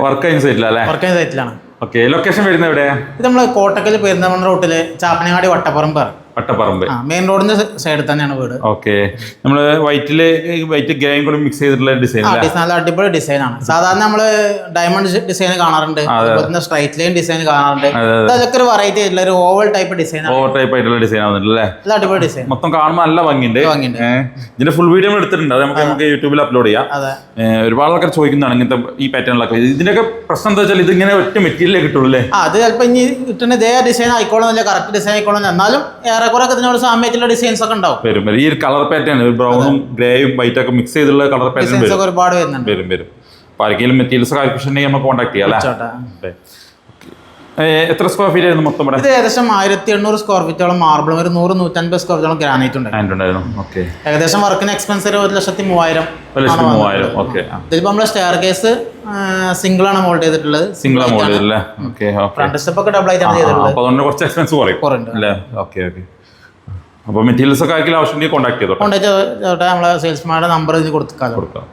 Work കഴിഞ്ഞ സൈറ്റില്ല അല്ലേ? കഴിഞ്ഞ സൈറ്റിലാണ് ഓക്കെ ലൊക്കേഷൻ വരുന്നത് എവിടെ ഇത് നമ്മൾ കോട്ടക്കൽ പെരുന്തമണ്ണ റൂട്ടിൽ ചാപ്പനങ്ങാടി വട്ടപ്പറമ്പ് വട്ടപ്പറമ്പ് മെയിൻ റോഡിന്റെ സൈഡിൽ തന്നെയാണ് വീട്. ഓക്കെ നമ്മൾ വൈറ്റിൽ വൈറ്റ് ഗ്രേയും കൂടി മിക്സ് ചെയ്തിട്ടുള്ള ഡിസൈൻ നല്ല അടിപൊളി ഡിസൈൻ ആണ്. സാധാരണ നമ്മൾ ഡയമണ്ട് ഡിസൈൻ കാണാറുണ്ട്. അതുപോലെ തന്നെ സ്ട്രൈറ്റ് ലൈൻ ഡിസൈൻ കാണാറുണ്ട്. അതെ, ഇത് അതൊക്കെ ഒരു വെറൈറ്റി ആയിട്ടുള്ള ഒരു oval type design oval over type ആയിട്ടുള്ള ഡിസൈൻ ആവുന്നുണ്ട് നല്ല ഇത് അടിപൊളി ഡിസൈൻ മൊത്തം കാണുമ്പോൾ നല്ല ഭംഗിയുണ്ട്. ഇതിന്റെ ഫുൾ വീഡിയോ എടുത്തിട്ടുണ്ട്. അത് നമുക്ക് നമുക്ക് യൂട്യൂബിൽ അപ്ലോഡ് ചെയ്യാം. ഒരുപാട് ആൾക്കാർ ചോദിക്കുന്നതാണ് ഇങ്ങനത്തെ ഈ പാറ്റേണിലൊക്കെ ഇതിന്റെയൊക്കെ പ്രശ്നം എന്താ വെച്ചാൽ ഇതിങ്ങനെ ഒറ്റ മെറ്റീരിയലേ കിട്ടുള്ളൂ അത് ചിലപ്പോൾ ഇനി കിട്ടുന്ന ഇതേ ഡിസൈൻ ആയിക്കോളും കറക്റ്റ് ഡിസൈൻ ആയിക്കോളും. എന്നാലും ഏറെക്കുറെ ഇതിനോട് സാമ്യത്തിലുള്ള ഡിസൈൻസ് ഒക്കെ ഉണ്ടാവും. വരും ഈ ഒരു കളർ പാറ്റേൺ ബ്രൗണും ഗ്രേയും വൈറ്റ് ഒക്കെ മിക്സ് ചെയ്തുള്ള കളർ പാറ്റേൺ ഒക്കെ ഒരുപാട് വരുന്നുണ്ട്. വരും വരും. അപ്പോൾ ആർക്കെങ്കിലും മെറ്റീരിയൽസ് ആവശ്യം നമുക്ക് കോൺടാക്ട് ചെയ്യാം അല്ലേ? എത്ര സ്ക്വയർ ഫീറ്റ് ആയിരുന്നു മൊത്തം ഇത് ഏകദേശം ആയിരത്തി എണ്ണൂറ് സ്ക്വയർ ഫീറ്റോളം മാർബിളും ഒരു നൂറ് നൂറ്റൻപത് സ്ക്വയർ ഫീറ്റോളം ഗ്രാനൈറ്റ് ഉണ്ടായിരുന്നു. ഓക്കെ ഏകദേശം വർക്കിന് എക്സ്പെൻസ് ഒരു ലക്ഷത്തി മൂവായിരം മൂവായിരം. ഓക്കെ ഇതിലിപ്പോ നമ്മൾ സ്റ്റെയർ കേസ് സിംഗിൾ ആണ് മോൾഡ് ചെയ്തിട്ടുള്ളത്. സിംഗിൾ ആണ് ഓക്കെ ഓക്കെ ഫ്രണ്ട് സ്റ്റെപ്പ് ഒക്കെ ഡബിൾ ആയിട്ടാണ് ചെയ്തിട്ടുള്ളത്. അതുകൊണ്ട് കുറച്ച് എക്സ്പെൻസ് കുറയും. കുറയുണ്ട് അല്ലേ? ഓക്കെ ഓക്കെ അപ്പോൾ മെറ്റീരിയൽസ് ഒക്കെ ആർക്കെങ്കിലും ആവശ്യമുണ്ടെങ്കിൽ കോൺടാക്ട് ചെയ്തോട്ടെ. നമ്മളെ സെയിൽസ്മാരുടെ നമ്പർ ഇതിൽ കൊടുക്കാം കൊടുക്കാം.